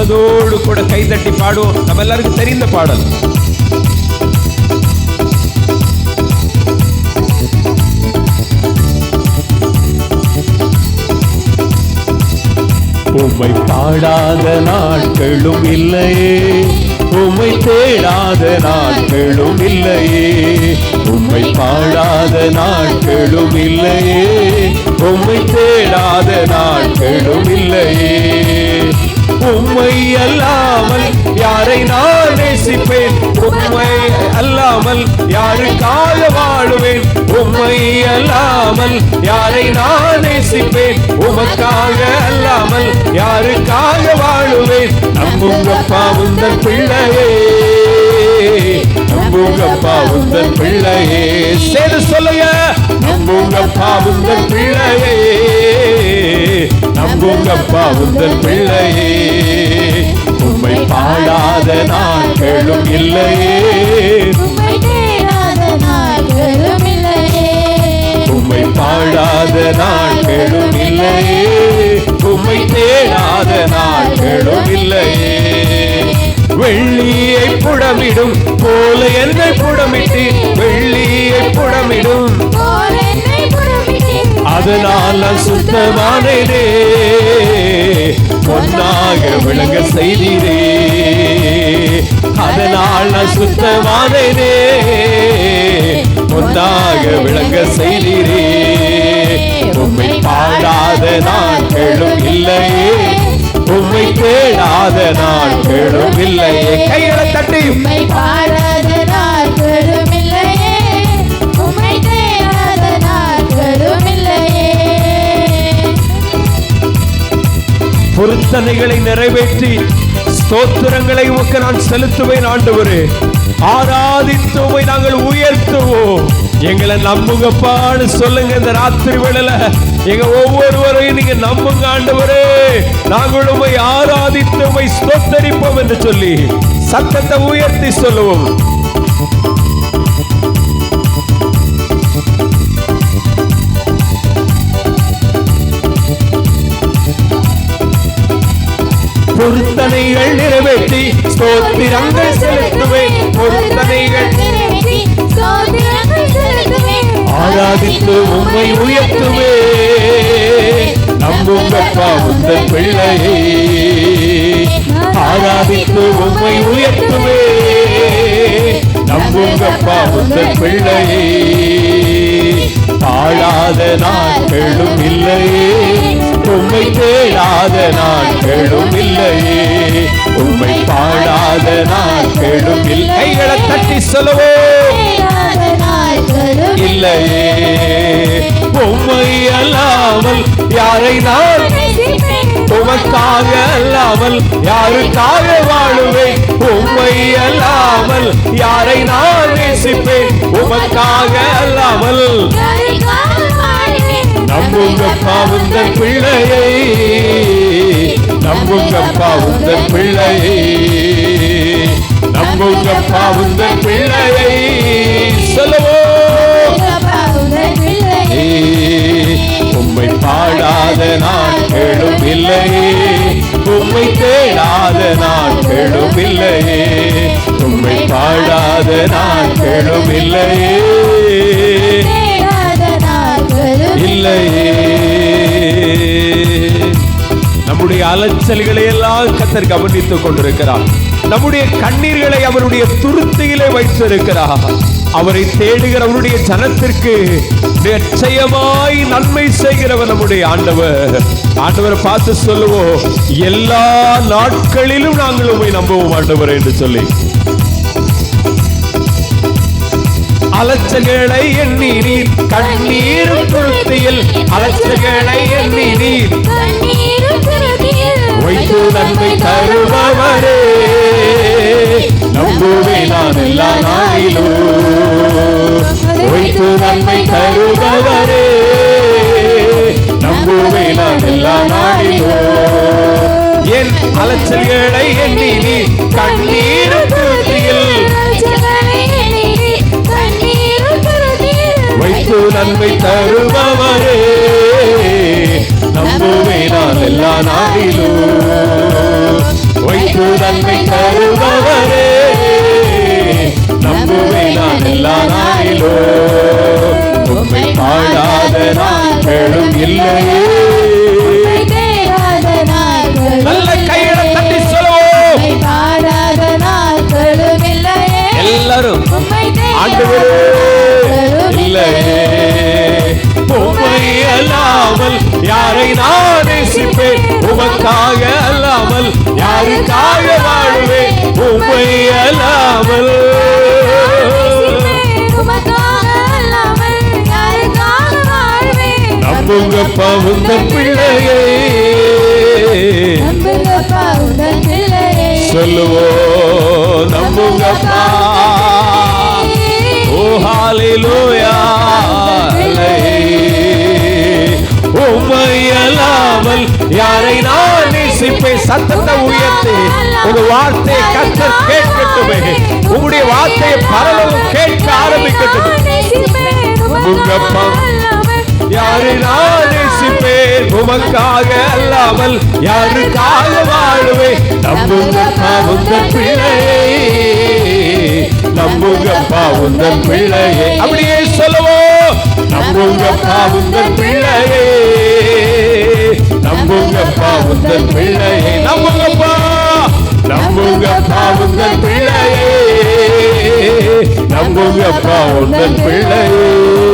மனதோடு கூட கைதட்டி பாடுவோம். நம்ம எல்லாருக்கும் தெரிந்த பாடல். உம்மை பாடாத நாட்களும் இல்லையே. உம்மை தேடாத நாட்களும் இல்லையே. உம்மை பாடாத நாட்களும் இல்லையே. உம்மை தேடாத நாட்களும் இல்லையே. அல்லாமல் யாரை நான் நேசிப்பேன்? உண்மை அல்லாமல் யாருக்காக வாழுவேன்? உண்மை அல்லாமல் யாரை நான் நேசிப்பேன்? உமக்காக அல்லாமல் யாருக்காக வாழுவேன்? நம்புங்கப்பா உந்தன் பிள்ளையே. நம்புங்கப்பா உந்தன் பிள்ளையே. சேர்ந்து சொல்லுங்க. நம்புங்கப்பா உந்தன் பிள்ளையே. நம்புங்கப்பா உந்தன் பிள்ளையே. பாடாத நாட்களும் இல்லையே. உம்மை பாடாத நாட்களும் இல்லையே. உம்மை தேடாத நாட்களும் இல்லையே. வெள்ளியை புடமிடும் போல என்னை புடமிட்டு வெள்ளியை புடமிடும். அதனால் நான் சுத்தமானேனே. பொன்னாக விளங்க செய்தீரே. அதனால் நான் சுத்தமானேனே. பொன்னாக விளங்க செய்தீரே. உம்மை பாடாத நாட்களும் இல்லையே. உம்மை தேடாத நாட்களும் இல்லையே. கைகளை தட்டி. உம்மை பாடாத பொருத்தனைகளை நிறைவேற்றி ஸ்தோத்திரங்களை உமக்கு நான் செலுத்துவேன் ஆண்டவரே. ஆராதித்துவை நாங்கள் உயர்த்துவோம். எங்களை நம்புங்கப்பான்னு சொல்லுங்க இந்த ராத்திரி வேளையில. எங்க ஒவ்வொருவரையும் நீங்க நம்புங்க ஆண்டவரே. நாங்கள் உம்மை ஆராதித்து உம்மை ஸ்தோத்தரிப்போம் என்று சொல்லி சத்தத்தை உயர்த்தி சொல்லுவோம். பொருத்தனைகள் நிறைவேற்றி ஸ்தோத்திரங்கள் செலுத்துவேன். பொருத்தனைகள் ஆராதித்து உண்மை உயர்த்துவே நம்புங்கப்பா உந்தன் பிள்ளையே ஆராதித்து உண்மை உயர்த்துவே நம்புங்கப்பா உந்தன் பிள்ளையே பாழாத நாட்களும் இல்லையே உம்மை தேடாத நாட்களும் இல்லையே உம்மை பாடாத நாட்களும் இல்லை கைகளை தட்டி சொல்லவோ? இல்லையே. உம்மை அல்லாமல் யாரை நான் உமக்காக அல்லாமல் யாருக்காக வாழுவேன்? உம்மை அல்லாமல் யாரை நான் நேசிப்பேன்? உமக்காக அல்லாமல் நம்புங்கப்பா உந்தன் பிள்ளையை. நம்புங்கப்பா உந்தன் பிள்ளையை. நம்புங்கப்பா உந்தன் பிள்ளையை. சொல்லவோ. அப்பா உம்மை பாடாத நாட்களும் இல்லையே உம்மை தேடாத நாட்களும் இல்லையே உம்மை பாடாத நாட்களும் இல்லையே வாசல்களை எல்லாம் கத்தர் கவனித்துக் கொண்டிருக்கிறார். நம்முடைய கண்ணீர்களை அவருடைய துருத்தியிலே வைத்திருக்கிறார். அவரை தேடுகிற அவருடைய ஜனத்திற்கு நிச்சயமாய் நன்மை செய்கிறவர் நம்முடைய ஆண்டவர். ஆண்டவர் பார்த்து சொல்லுவோம் எல்லா நாட்களிலும் நாங்கள் உண்மை நம்புவோம் ஆண்டவர் என்று சொல்லி. அலைச்சல்களை எண்ணி நீர் கண்ணீரும் துருத்தியில். அலைச்சல்களை எண்ணி நீர் வைத்து நன்மை தருபவரே. நம்புவே நான் எல்லா நாளிலும். வைத்து நன்மை தருபவரே. நம்புவே நான் எல்லா நாளிலும். என் அலைச்சல்களை எண்ணி நீ கண்ணீர் வைத்து நன்மை தருபவரே. நம்புவே நான் எல்லா நாளிலும். வைத்து நன்மை தருபவரே. நம்புவேன் நான் எல்லா நாட்களும் இல்லையே. நல்ல கையில தட்டி சொல்லுவோம் பாடாத நாட்களும் இல்லையே. எல்லாரும் உம்மை அல்லாமல் நம்புங்கப்பா உந்த பிள்ளையை. சொல்லுவோ நம்புங்கப்பா ஓஹாலிலோயா ஹalleluya. யாரை நான் நேசிப்பேன் சத்தத்தை உயர்த்தி ஒரு வார்த்தையை கத்தர் கேட்கட்டுமே. உங்களுடைய வார்த்தையை பரவலும் கேட்க ஆரம்பிக்கட்டும். யாரு நான் நேசிப்பேன்? உமக்காக அல்லாமல் யாருக்காக வாழுவேன்? நம்புங்கப்பா உந்தன் பிள்ளையே. நம்புங்கப்பா உந்தன் பிள்ளையே. அப்படியே சொல்லுவோம். நம்புங்கப்பா உந்தன் பிள்ளையே. உங்கள் உந்தன் பிள்ளையே நம்புங்கப்பா. நம்புங்கப்பா உங்கள் பிள்ளையே. நம்புங்கப்பா உங்கள் பிள்ளையே.